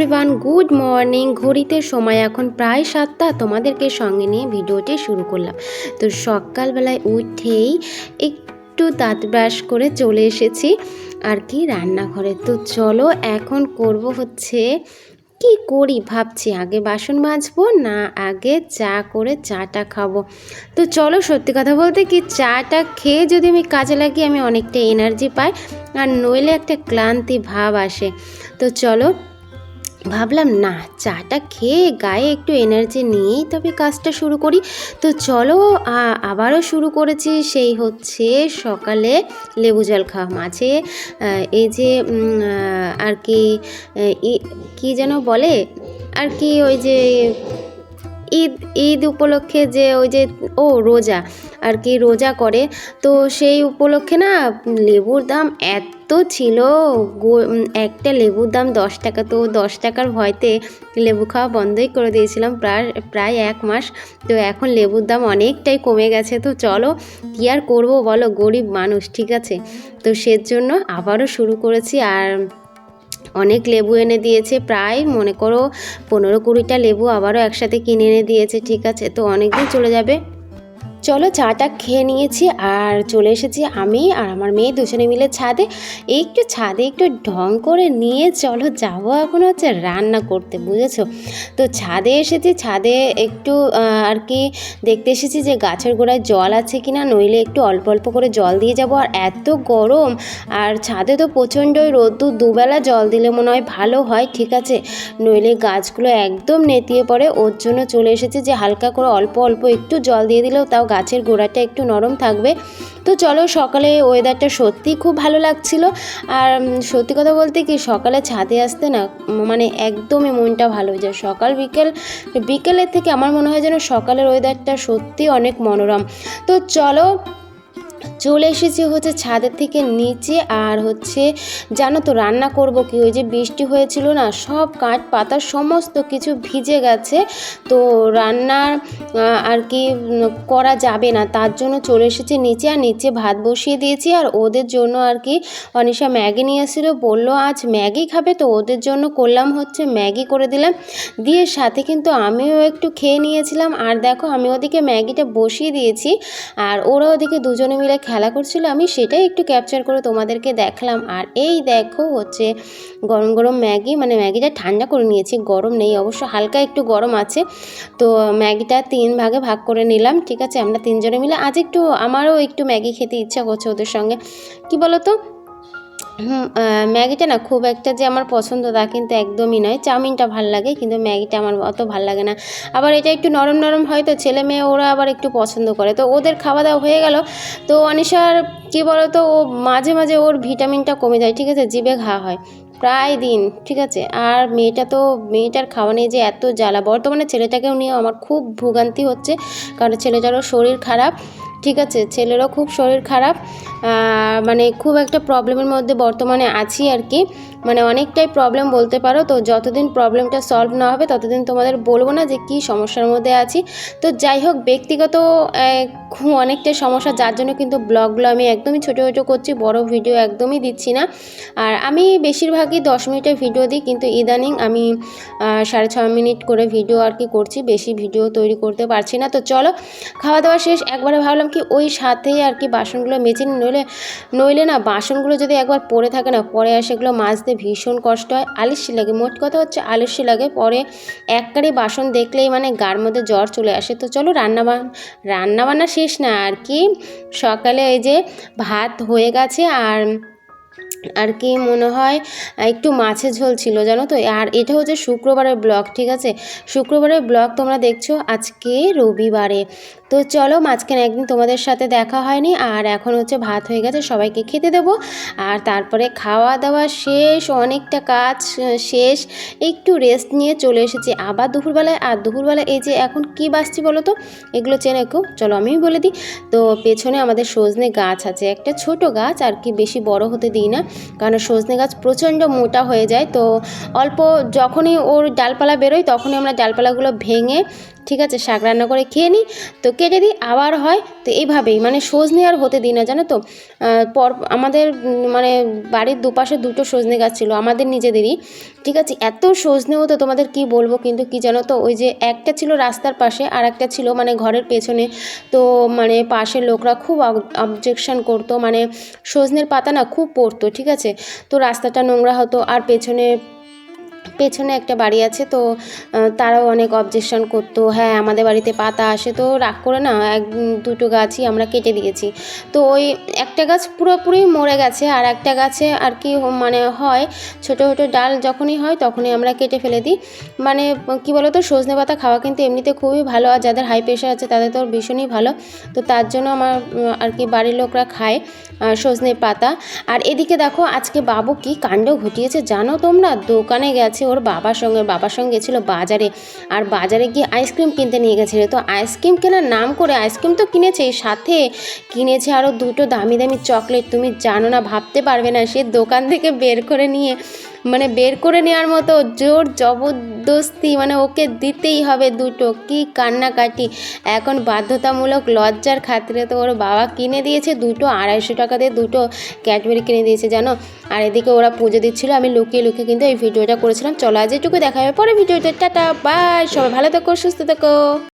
Everyone good morning ঘড়িতে সময় এখন প্রায় সাতটা। তোমাদেরকে সঙ্গে নিয়ে ভিডিওটি শুরু করলাম। তো সকালবেলায় উঠেই একটু দাঁত ব্রাশ করে চলে এসেছি। আর কি রান্নাঘরে। তো চলো এখন করব হচ্ছে, কি করি ভাবছি? আগে বাসন মাজবো না আগে চা করে চাটা খাব। তো চলো সত্যি কথা বলতে কি চাটা খেয়ে যদি আমি কাজে লাগি আমি অনেকটা এনার্জি পাই, আর নইলে একটা ক্লান্তি ভাব আসে। তো চলো ভাবলাম, না, চাটা খেয়ে গায়ে একটু এনার্জি নিয়েই তবে কাজটা শুরু করি। তো চলো আবারও শুরু করেছি। সেই হচ্ছে সকালে লেবু জল খাওয়া মাঝে এই যে আর কি কি যেন বলে? আর কি ওই যে, ঈদ ঈদ উপলক্ষে যে, ওই যে, ও, রোজা, আর কি রোজা করে। তো সেই উপলক্ষে না, লেবুর দাম এত ছিল, গো- একটা লেবুর দাম দশ টাকা। তো দশ টাকার ভয়তে লেবু খাওয়া বন্ধই করে দিয়েছিলাম প্রায় প্রায় এক মাস। তো এখন লেবুর দাম অনেকটাই কমে গেছে। তো চলো, কী আর করব বলো? গরিব মানুষ, ঠিক আছে? তো সেজন্য আবারও শুরু করেছি আর অনেক লেবু এনে দিয়েছে। প্রায় মনে করো পনেরো কুড়িটা লেবু আবারও একসাথে কিনে এনে দিয়েছে, ঠিক আছে? তো অনেক দিন চলে যাবে। চলো চাটা খেয়ে নিয়েছি আর চলে এসেছি আমি আর আমার মেয়ে দুজনে মিলে ছাদে। একটু ছাদে একটু ঢং করে নিয়ে চলো, যাব এখন হচ্ছে রান্না করতে, বুঝেছ? তো ছাদে এসেছি, ছাদে একটু আর কি দেখতে এসেছি যে গাছের গোড়ায় জল আছে কি না নইলে একটু অল্প অল্প করে জল দিয়ে যাব। আর এত গরম, আর ছাদে তো প্রচণ্ডই রোদ্দুর দুবেলা জল দিলে মনে হয় ভালো হয়, ঠিক আছে? নইলে গাছগুলো একদম নেতিয়ে পড়ে। ওর জন্য চলে এসেছে যে হালকা করে অল্প অল্প একটু জল দিয়ে দিলেও তাও গাছের গোড়াটা একটু নরম থাকবে। তো চলো সকালে ওয়েদারটা সত্যিই খুব ভালো লাগছিল। আর সত্যি কথা বলতে কি, সকালে ছাদে আসতে না মানে একদমই মনটা ভালো হয়ে যায়। সকাল বিকেল, বিকেলের থেকে আমার মনে হয় যেন সকালের ওয়েদারটা সত্যি অনেক মনোরম। তো চলো চলে এসেছি হচ্ছে ছাদের থেকে নিচে আর হচ্ছে জানো তো রান্না করব কি? ওই যে বৃষ্টি হয়েছিল না, সব কাঠ পাতা সমস্ত কিছু ভিজে গেছে। তো রান্নার আর কি করা যাবে না। তার জন্য চলে এসেছি নিচে আর নিচে ভাত বসিয়ে দিয়েছি। আর ওদের জন্য আর কি অনিশা ম্যাগি নিয়ে এসেছিল, বলল আজ ম্যাগি খাবে। তো ওদের জন্য করলাম হচ্ছে ম্যাগি করে দিলাম। দিয়ে সাথে কিন্তু আমিও একটু খেয়ে নিয়েছিলাম। আর দেখো আমি ওদিকে ম্যাগিটা বসিয়ে দিয়েছি। আর ওরা ওদিকে দুজনে মিলে খেলা করছিল, আমি সেটাই একটু ক্যাপচার করে তোমাদেরকে দেখলাম। আর এই দেখো হচ্ছে গরম গরম ম্যাগি মানে ম্যাগিটা ঠান্ডা করে নিয়েছি, গরম নেই, অবশ্য হালকা একটু গরম আছে। তো ম্যাগিটা তিন ভাগে ভাগ করে নিলাম, ঠিক আছে? আমরা তিনজনে মিলে, আজ একটু আমারও একটু ম্যাগি খেতে ইচ্ছা করছে ওদের সঙ্গে। কি বলো তো ম্যাগিটা না খুব একটা যে আমার পছন্দ তা কিন্তু একদমই নয়। চাউমিনটা ভালো লাগে, কিন্তু ম্যাগিটা আমার অত ভালো লাগে না। আবার এটা একটু নরম নরম হয় তো ছেলে মেয়ে ওরা আবার একটু পছন্দ করে। তো ওদের খাওয়া দাওয়া হয়ে গেল। তো অনিশার, কী বলো তো ও মাঝে মাঝে ওর ভিটামিনটা কমে যায়, ঠিক আছে? জিভে ঘা হয়। প্রায় দিন, ঠিক আছে? আর মেয়েটা তো, মেয়েটার খাওয়া নিয়ে যে এত জ্বালা। বর্তমানে ছেলেটাকেও নিয়ে আমার খুব ভোগান্তি হচ্ছে। কারণ ছেলেটারও শরীর খারাপ। ঠিক আছে, ছেলেরও খুব শরীর খারাপ মানে খুব একটা প্রবলেমের মধ্যে বর্তমানে আছি আর কি। মানে অনেকটাই প্রবলেম বলতে পারো, তো যতদিন প্রবলেমটা সলভ না হবে, ততদিন তোমাদের বলব না যে কি সমস্যার মধ্যে আছি। তো যাই হোক, ব্যক্তিগত খুব অনেকটাই সমস্যা, যার জন্য কিন্তু ব্লগগুলো আমি একদমই ছোটো ছোটো করছি, বড় ভিডিও একদমই দিচ্ছি না। আর আমি বেশিরভাগই দশ মিনিটের ভিডিও দিই, কিন্তু ইদানিং আমি সাড়ে ছ মিনিট করে ভিডিও আর কি করছি, বেশি ভিডিও তৈরি করতে পারছি না। তো চলো, খাওয়া দাওয়া শেষ, একবারে ভাবলাম কি ওই সাথেই আর কি বাসনগুলো মেজে নিই, নইলে নইলে না বাসনগুলো যদি একবার পরে থাকে না পরে আর সেগুলো মাজতে ভীষণ কষ্ট হয়। আলিসি লাগে। মোট কথা হচ্ছে আলিসি লাগে। পরে এককারি বাসন দেখলেই মানে গার মধ্যে জ্বর চলে আসে। তো চলো রান্না রান্নাবান্না রান্না শেষ না। আর কি সকালে এই যে ভাত হয়ে গেছে আর আর কি মনে হয় একটু মাছের ঝোল ছিল, জানো তো? আর এটা হচ্ছে শুক্রবারের ব্লগ, ঠিক আছে? শুক্রবারের ব্লগ তোমরা দেখছ আজকে রবিবারে। তো চলো মাঝখানে একদিন তোমাদের সাথে দেখা হয়নি, আর এখন হচ্ছে ভাত হয়ে গেছে, সবাইকে খেতে দেবো। আর তারপরে খাওয়া দাওয়া শেষ, অনেকটা কাজ শেষ, একটু রেস্ট নিয়ে চলে এসেছি। আবার দুপুরবেলায়, আর দুপুরবেলায় এই যে এখন কি বাসছি বলো তো? এগুলো চেনে কেউ চলো আমিই বলে দিই। তো পেছনে আমাদের সজনে গাছ আছে, একটা ছোট গাছ, আর কি বেশি বড় হতে দিই না। কারণ সজনে গাছ প্রচণ্ড মোটা হয়ে যায়। তো অল্প যখনই ওর ডালপালা বেরোয়, তখনই আমরা ডালপালাগুলো ভেঙে ঠিক আছে, শাক রান্না করে খেয়ে নিই, তো কেটে দিই, আবার হয়, তো এইভাবেই মানে সজনে আর হতে দিই না, জানো তো? পর, আমাদের মানে বাড়ির দুপাশে দুটো সজনে গাছ ছিল, আমাদের নিজেদেরই, ঠিক আছে? এত সজনে হতো, তোমাদের কি বলব কিন্তু কি জানো তো? ওই যে একটা ছিল রাস্তার পাশে, আর একটা ছিল মানে ঘরের পেছনে, তো মানে পাশের লোকরা খুব অবজেকশন করতো মানে সজনের পাতা না খুব পড়তো, ঠিক আছে? তো রাস্তাটা নোংরা হতো, আর পেছনে পেছনে একটা বাড়ি আছে, তো তারাও অনেক অবজেকশন করতো হ্যাঁ আমাদের বাড়িতে পাতা আসে, তো রাগ করে না, এক, দুটো গাছই আমরা কেটে দিয়েছি। তো ওই একটা গাছ পুরোপুরি মরে গেছে, আর একটা গাছে আর কি মানে হয় ছোটো ছোটো ডাল যখনই হয়, তখনই আমরা কেটে ফেলে দিই। মানে কী বলো তো সজনে পাতা খাওয়া কিন্তু এমনিতে খুবই ভালো, আর যাদের হাই প্রেশার আছে, তাদের তো ভীষণই ভালো। তো তার জন্য আমার আর কি বাড়ির লোকরা খায় সজনে পাতা। আর এদিকে দেখো, আজকে বাবু কি কাণ্ড ঘটিয়েছে, জানো তোমরা? দোকানে গেছে ওর বাবার সঙ্গে বাবার সঙ্গে গেছিল বাজারে আর বাজারে গিয়ে আইসক্রিম কিনতে নিয়ে গেছিল। তো আইসক্রিম কেনার নাম করে আইসক্রিম তো কিনেছে সাথে কিনেছে আরও দুটো দামি দামি চকলেট। তুমি জানো না, ভাবতে পারবে না, সে দোকান থেকে বের করে নিয়ে মানে বের করে নেওয়ার মতো জোর জবরদস্তি মানে ওকে দিতেই হবে দুটো। কি কান্নাকাটি। এখন বাধ্যতামূলক লজ্জার খাতিরে তো ওর বাবা কিনে দিয়েছে দুটো, আড়াইশো টাকা দিয়ে দুটো ক্যাডবেরি কিনে দিয়েছে, জানো? আর এদিকে ওরা পুজো দিচ্ছিল, আমি লুকিয়ে লুকিয়ে কিন্তু এই ভিডিওটা করেছিলাম। চলো আজ এটুকু দেখা হবে পরে ভিডিওটা টাটা, বাই। সবাই ভালো থেকো, সুস্থ থেকো।